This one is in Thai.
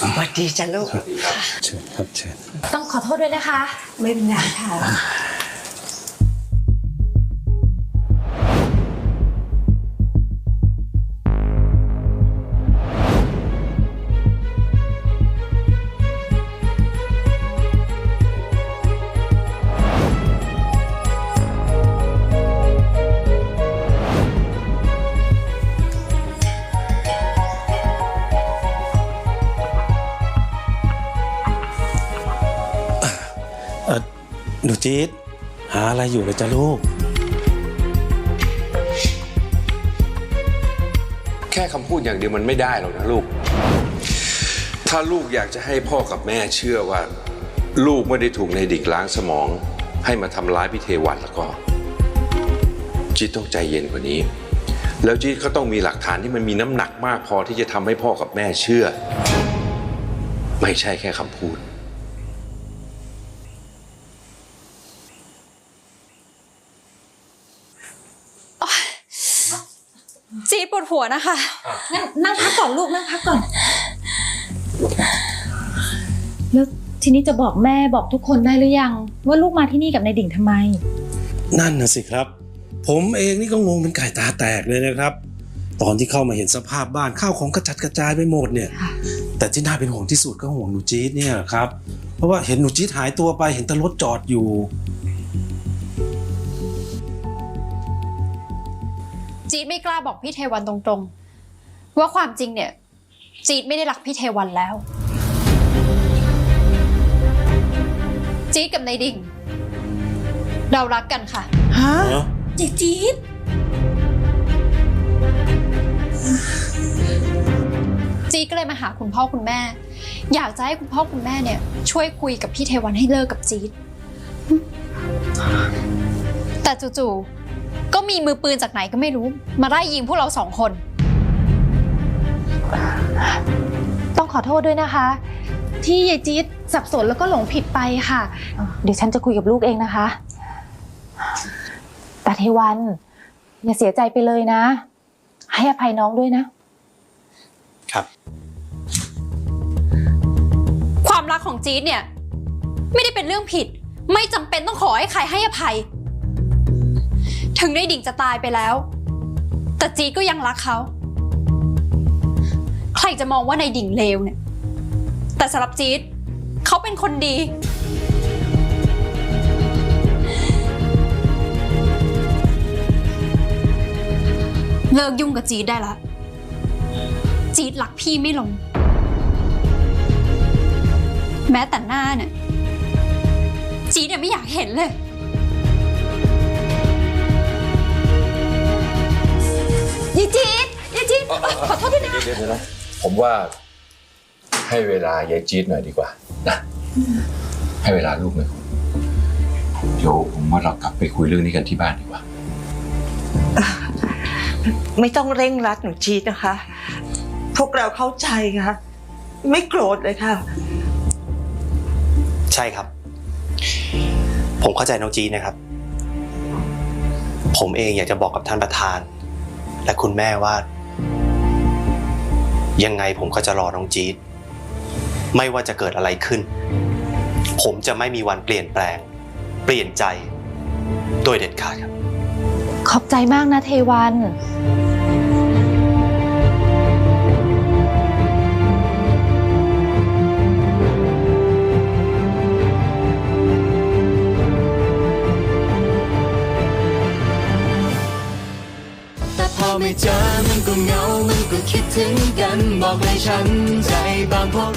สวัสดีจ้ะลูก เชิญครับเชิญต้องขอโทษด้วยนะคะ ไม่เป็นไรค่ะ หนูจี๊ดหาอะไรอยู่เลยจ้ะลูก แค่คำพูดอย่างเดียวมันไม่ได้หรอกนะลูก ถ้าลูกอยากจะให้พ่อกับแม่เชื่อว่า ลูกไม่ได้ถูกในดิกล้างสมอง ให้มาทำร้ายพี่เทวันแล้วก็ จีดต้องใจเย็นกว่านี้ แล้วจีดก็ต้องมีหลักฐานที่มันมีน้ำหนักมากพอที่จะทำให้พ่อกับแม่เชื่อ ไม่ใช่แค่คำพูด จี๊ดปวดหัวนะคะงั้นนั่งพักก่อนลูกนั่งพักก่อน แล้วทีนี้จะบอกแม่บอกทุกคนได้หรือยัง ว่าลูกมาที่นี่กับนายดิ่งทำไม นั่นนะสิครับ ผมเองนี่ก็งงเป็นไก่ตาแตกเลยนะครับ ตอนที่เข้ามาเห็นสภาพบ้านข้าวของกระจัดกระจายไปหมดเนี่ย แต่ที่น่าเป็นห่วงที่สุดก็ห่วงหนูจี๊ดเนี่ยครับ เพราะว่าเห็นหนูจี๊ดหายตัวไปเห็นแต่รถจอดอยู่ จี๊ดไม่กล้าบอกพี่เทวันตรงๆ ว่าความจริงเนี่ย จี๊ดไม่ได้รักพี่เทวันแล้ว จี๊ดกับนายดิ่ง เรารักกันค่ะ ฮะจีจี๊ดจี๊ดก็เลยมาหาคุณพ่อคุณแม่ อยากจะให้คุณพ่อคุณแม่เนี่ย ช่วยคุยกับพี่เทวันให้เลิกกับจี๊ดแต่จู่ๆ ก็มีมือปืนจากไหนก็ไม่รู้ มาไล่ยิงพวกเราสองคน ต้องขอโทษด้วยนะคะ ที่ยายจี๊ดสับสนแล้วก็หลงผิดไปค่ะ เดี๋ยวฉันจะคุยกับลูกเองนะคะตาเทวัน อย่าเสียใจไปเลยนะ ให้อภัยน้องด้วยนะ ครับ ความรักของจี๊ดเนี่ย ไม่ได้เป็นเรื่องผิด ไม่จำเป็นต้องขอให้ใครให้อภัย ถึงได้ดิ่งจะตายไปแล้ว แต่จีดก็ยังรักเขา ใครจะมองว่าในดิ่งเลวเนี่ย แต่สำหรับจีดเขาเป็นคนดี เลิกยุ่งกับจีดได้ละ จี๊ดรักพี่ไม่ลง แม้แต่หน้าเนี่ย จีดเนี่ยไม่อยากเห็นเลย ยีจี๊ดยีจี๊ดขอโทษด้วยนะ เดี๋ยวๆนะผมว่าให้เวลายายจี๊ดหน่อยดีกว่านะให้เวลาลูกหน่อยเดี๋ยวผมว่าเรากลับไปคุยเรื่องนี้กันที่บ้านดีกว่า ไม่ต้องเร่งรัดหนูจีดนะคะ พวกเราเข้าใจค่ะ ไม่โกรธเลยค่ะ ใช่ครับ ผมเข้าใจน้องจีดนะครับ ผมเองอยากจะบอกกับท่านประธาน และคุณแม่ว่า ยังไงผมก็จะรอน้องจี๊ดไม่ว่าจะเกิดอะไรขึ้น ผมจะไม่มีวันเปลี่ยนแปลง เปลี่ยนใจ โดยเด็ดขาดครับ ขอบใจมากนะเทวัน ไม่เจอมันก็เหงา มันก็คิดถึงกัน บอกเลยฉันใจบางเพราะ